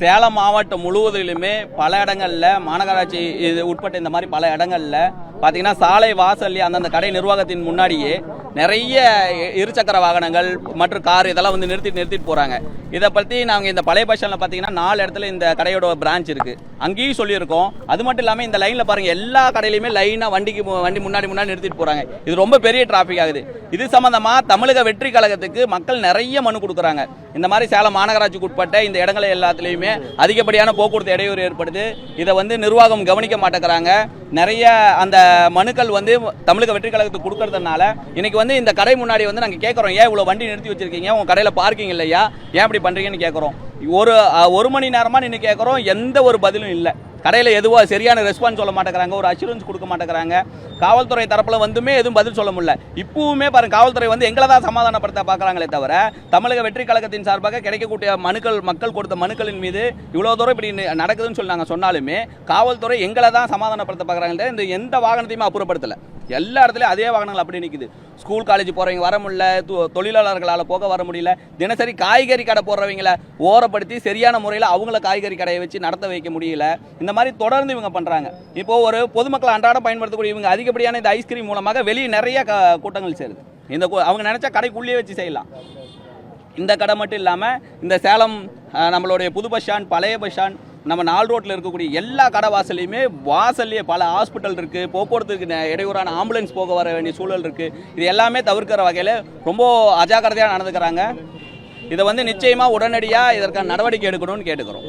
சேலம் மாவட்டம் முழுவதிலுமே பல இடங்களில் மாநகராட்சி இது உட்பட்ட இந்த மாதிரி பல இடங்களில் பார்த்தீங்கன்னா சாலை வாசல்லே அந்தந்த கடை நிர்வாகத்தின் முன்னாடியே நிறைய இருசக்கர வாகனங்கள் மற்றும் கார் இதெல்லாம் வந்து நிறுத்தி நிறுத்திட்டு போகிறாங்க இதை பற்றி நாங்கள் இந்த பழைய பஸ் பார்த்தீங்கன்னா நாலு இடத்துல இந்த கடையோட பிரான்ச் இருக்குது அங்கேயும் சொல்லியிருக்கோம். அது மட்டும் இல்லாமல் இந்த லைனில் பாருங்கள் எல்லா கடையிலையுமே லைனாக வண்டிக்கு வண்டி முன்னாடி முன்னாடி நிறுத்திட்டு போகிறாங்க இது ரொம்ப பெரிய டிராஃபிக் ஆகுது. இது சம்மந்தமாக தமிழக வெற்றி கழகத்துக்கு மக்கள் நிறைய மனு கொடுக்குறாங்க. இந்த மாதிரி சேலம் மாநகராட்சிக்கு உட்பட்ட இந்த இடங்கள் எல்லாத்துலேயுமே அதிகப்படியான போக்குவரத்து இடையூறு ஏற்படுது. இதை வந்து நிர்வாகம் கவனிக்க மாட்டேங்கிறாங்க. நிறைய அந்த மனுக்கள் வந்து தமிழக வெற்றி கழகத்துக்கு கொடுக்கறதுனால இன்னைக்கு வந்து இந்த கடை முன்னாடி வந்து நாங்கள் கேட்குறோம் ஏன் இவ்வளோ வண்டி நிறுத்தி வச்சிருக்கீங்க? உங்கள் கடையில் பார்க்கிங் இல்லையா? ஏன் இப்படி பண்ணுறீங்கன்னு கேட்குறோம் ஒரு ஒரு மணி நேரமாக நின்று கேட்குறோம் எந்த ஒரு பதிலும் இல்லை. கடையில் எதுவோ சரியான ரெஸ்பான்ஸ் சொல்ல மாட்டேங்கிறாங்க ஒரு அஷூரன்ஸ் கொடுக்க மாட்டேங்கிறாங்க. காவல்துறை தரப்பில் வந்துமே எதுவும் பதில் சொல்ல முடியல. இப்போவுமே பாருங்க காவல்துறை வந்து எங்களை தான் சமாதானப்படுத்த பார்க்குறாங்களே தவிர தமிழக வெற்றி கழகத்தின் சார்பாக கிடைக்கக்கூடிய மனுக்கள் மக்கள் கொடுத்த மனுக்களின் மீது இவ்வளோ தூரம் இப்படி நடக்குதுன்னு சொல்லி நாங்கள் சொன்னாலுமே காவல்துறை எங்களை தான் சமாதானப்படுத்த பார்க்குறாங்களே இந்த எந்த வாகனத்தையுமே அப்புறப்படுத்தலை. எல்லா இடத்துலையும் அதே வாகனங்கள் அப்படி நிற்குது ஸ்கூல் காலேஜ் போகிறவங்க வர முடியல தொ- தொழிலாளர்களால் போக வர முடியல தினசரி காய்கறி கடை போடுறவங்கள ஓரப்படுத்தி சரியான முறையில் அவங்கள காய்கறி கடையை வச்சு நடத்த வைக்க முடியல. இந்த மாதிரி தொடர்ந்து இவங்க பண்ணுறாங்க இப்போது ஒரு பொதுமக்கள் அன்றாடம் பயன்படுத்தக்கூடிய இவங்க அதிகப்படியான இந்த ஐஸ்கிரீம் மூலமாக வெளியே நிறைய க கூட்டங்கள் சேருது. இந்த அவங்க நினச்சா கடைக்குள்ளேயே வச்சு செய்யலாம். இந்த கடை மட்டும் இல்லாமல் இந்த சேலம் நம்மளுடைய புது பஸ் ஸ்டாண்ட் பழைய பஸ் ஸ்டாண்ட் நம்ம நால் ரோட்டில் இருக்கக்கூடிய எல்லா கடை வாசல்லையுமே வாசல்லையே பல ஹாஸ்பிட்டல் இருக்குது போக்குவரத்துக்கு இடையூறான ஆம்புலன்ஸ் போக வர வேண்டிய சூழல் இருக்குது இது எல்லாமே தவிர்க்கிற வகையில் ரொம்ப அஜாக்கிரதையாக நடந்துக்கிறாங்க. இதை வந்து நிச்சயமாக உடனடியாக இதற்கான நடவடிக்கை எடுக்கணும்னு கேட்டுக்கிறோம்.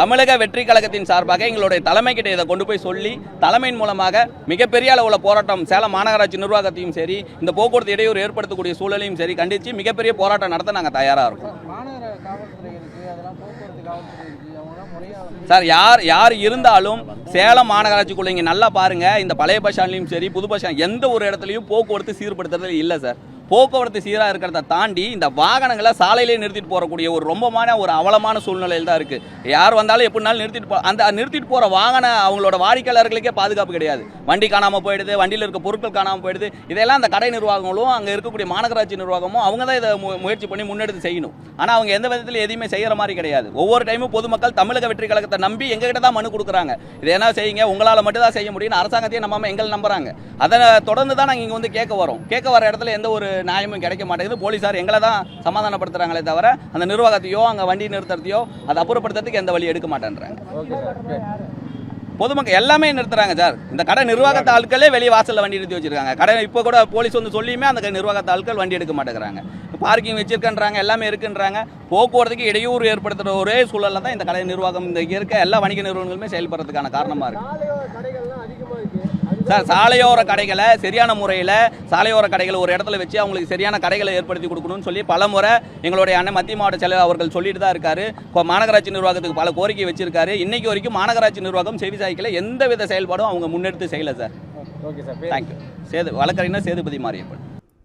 தமிழக வெற்றி கழகத்தின் சார்பாக எங்களுடைய தலைமை கிட்ட இதை கொண்டு போய் சொல்லி தலைமையின் மூலமாக மிகப்பெரிய அளவில் போராட்டம் சேலம் மாநகராட்சி நிர்வாகத்தையும் சரி இந்த போக்குவரத்து இடையூறு ஏற்படுத்தக்கூடிய சூழலையும் சரி கண்டித்து மிகப்பெரிய போராட்டம் நடத்த நாங்கள் தயாராக இருக்கோம். சார் யார் யார் இருந்தாலும் சேலம் மாநகராட்சிக்குள்ள இங்கே நல்லா பாருங்க. இந்த பழைய பஸ் ஸ்டாண்ட்லையும் சரி புது பஸ் ஸ்டாண்ட் எந்த ஒரு இடத்துலையும் போக்குவரத்து சீர்படுத்துறது இல்லை சார். போக்குவரத்து சீராக இருக்கிறத தாண்டி இந்த வாகனங்களை சாலையிலே நிறுத்திட்டு போகக்கூடிய ஒரு ரொம்பமான ஒரு அவலமான சூழ்நிலையில் தான் இருக்குது யார் வந்தாலும் எப்படினாலும் நிறுத்திட்டு போ அந்த நிறுத்திட்டு போகிற வாகன அவங்களோட வாடிக்கையாளர்களுக்கே பாதுகாப்பு கிடையாது. வண்டி காணாமல் போயிடுது வண்டியில் இருக்க பொருட்கள் காணாமல் போயிடுது. இதெல்லாம் அந்த கடை நிர்வாகங்களும் அங்கே இருக்கக்கூடிய மாநகராட்சி நிர்வாகமும் அவங்க தான் இதை மு- முயற்சி பண்ணி முன்னெடுத்து செய்யணும். ஆனால் அவங்க எந்த விதத்தில் எதுவுமே செய்கிற மாதிரி கிடையாது. ஒவ்வொரு டைமும் பொதுமக்கள் தமிழக வெற்றி கழகத்தை நம்பி எங்ககிட்ட தான் மனு கொடுக்குறாங்க. இதை என்ன செய்யுங்க? உங்களால் மட்டும் தான் செய்ய முடியும்னு அரசாங்கத்தையும் நம்பாம எங்களை நம்புறாங்க. அதை தொடர்ந்து தான் நாங்கள் இங்கே வந்து கேட்க வரோம். கேட்க வர இடத்துல எந்த ஒரு நியாயமும் கிடைக்க மாட்டேங்குது. போலீஸார் எங்களை தான் சமாதானப்படுத்துறாங்களே தவிர அந்த நிர்வாகத்தையோ அங்கே வண்டி நிறுத்துறதையோ அதை அப்புறப்படுத்துறதுக்கு எந்த வழி எடுக்க மாட்டேன்றாங்க. பொதுமக்கள் எல்லாமே நிறுத்துறாங்க சார். இந்த கடை நிர்வாகத்து ஆட்களே வெளியே வாசல்ல வண்டி நிறுத்தி வச்சிருக்காங்க. கடை இப்போ கூட போலீஸ் வந்து சொல்லியுமே அந்த நிர்வாகத்து ஆட்கள் வண்டி எடுக்க மாட்டேங்கிறாங்க. பார்க்கிங் வச்சிருக்கன்றாங்க எல்லாமே இருக்குன்றாங்க. போக்குவரத்துக்கு இடையூறு ஏற்படுத்துகிற ஒரே சூழல்ல தான் இந்த கடை நிர்வாகம் இந்த இருக்க எல்லா வணிக நிறுவனங்களுமே செயல்படுறதுக்கான காரணமா இருக்கு. கடைகள்லாம் அதிகமா இருக்கு அது சார் சாலையோர கடைகளை சரியான முறையில் சாலையோர கடைகளை ஒரு இடத்துல வச்சு அவங்களுக்கு சரியான கடைகளை ஏற்படுத்தி கொடுக்கணும்னு சொல்லி பல முறை எங்களுடைய அண்ணன் மத்திய மாவட்ட செயலர் அவர்கள் சொல்லிட்டு தான் இருக்காரு. இப்போ மாநகராட்சி நிர்வாகத்துக்கு பல கோரிக்கை வச்சிருக்காரு. இன்னைக்கு வரைக்கும் மாநகராட்சி நிர்வாகம் செவி சாய்க்கல. எந்த வித செயல்பாடும் அவங்க முன்னெடுத்து செய்யல sir. Okay sir. Thank you Sethu வழக்கறிஞர் சேதுபதி மாரியப்பன்.